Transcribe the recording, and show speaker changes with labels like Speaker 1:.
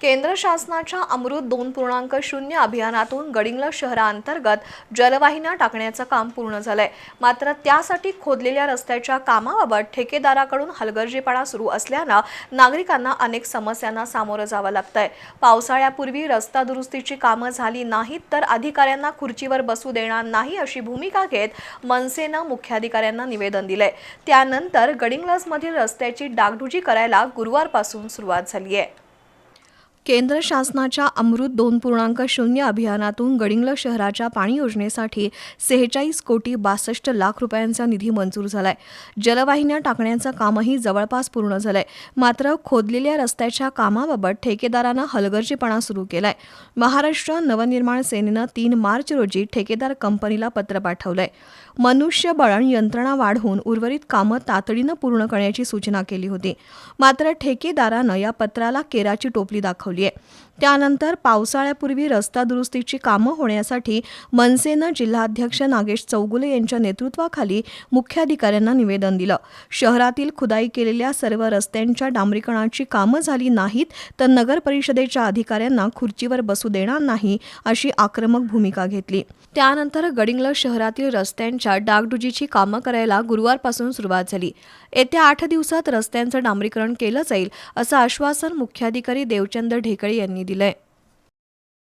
Speaker 1: केंद्र शासनाच्या अमृत दोन पूर्णांक शून्य अभियानातून गडिंगला शहराअंतर्गत जलवाहिन्या टाकण्याचं काम पूर्ण झालंय. मात्र त्यासाठी खोदलेल्या रस्त्याच्या कामाबाबत ठेकेदाराकडून हलगर्जीपणा सुरू असल्यानं नागरिकांना अनेक समस्यांना सामोरं जावं लागतंय. पावसाळ्यापूर्वी रस्ता दुरुस्तीची कामं झाली नाहीत तर अधिकाऱ्यांना खुर्चीवर बसू देणार नाही अशी भूमिका घेत मनसेनं मुख्याधिकाऱ्यांना निवेदन दिलंय. त्यानंतर गडिंगलजमधील रस्त्याची डागडुजी करायला गुरुवारपासून सुरुवात झाली आहे केंद्र शासनाच्या अमृत दोन पूर्णांक शून्य अभियानातून गडिंगल शहराच्या पाणी योजनेसाठी सेहेचाळीस कोटी बासष्ट लाख रुपयांचा निधी मंजूर झालाय. जलवाहिन्या टाकण्याचं कामही जवळपास पूर्ण झालंय. मात्र खोदलेल्या रस्त्याच्या कामाबाबत ठेकेदारानं हलगर्जीपणा सुरू केलाय. महाराष्ट्र नवनिर्माण सेनेनं तीन मार्च रोजी ठेकेदार कंपनीला पत्र पाठवलंय. मनुष्यबळ आणि यंत्रणा वाढवून उर्वरित कामं तातडीनं पूर्ण करण्याची सूचना केली होती. मात्र ठेकेदारानं या पत्राला केराची टोपली दाखवली. आहे. त्यानंतर पावसाळ्यापूर्वी रस्ता दुरुस्तीची कामं होण्यासाठी मनसेनं जिल्हाध्यक्ष नागेश चौगुले यांच्या नेतृत्वाखाली मुख्याधिकाऱ्यांना निवेदन दिलं. शहरातील खुदाई केलेल्या सर्व रस्त्यांच्या डांबरीकरणाची कामं झाली नाहीत तर नगर परिषदेच्या अधिकाऱ्यांना खुर्चीवर बसू देणार नाही अशी आक्रमक भूमिका घेतली. त्यानंतर गडिंगल शहरातील रस्त्यांच्या डागडुजीची कामं करायला गुरुवारपासून सुरुवात झाली. येत्या आठ दिवसात रस्त्यांचं डांबरीकरण केलं जाईल असं आश्वासन मुख्याधिकारी देवचंद ढेकळे यांनी दिलंय.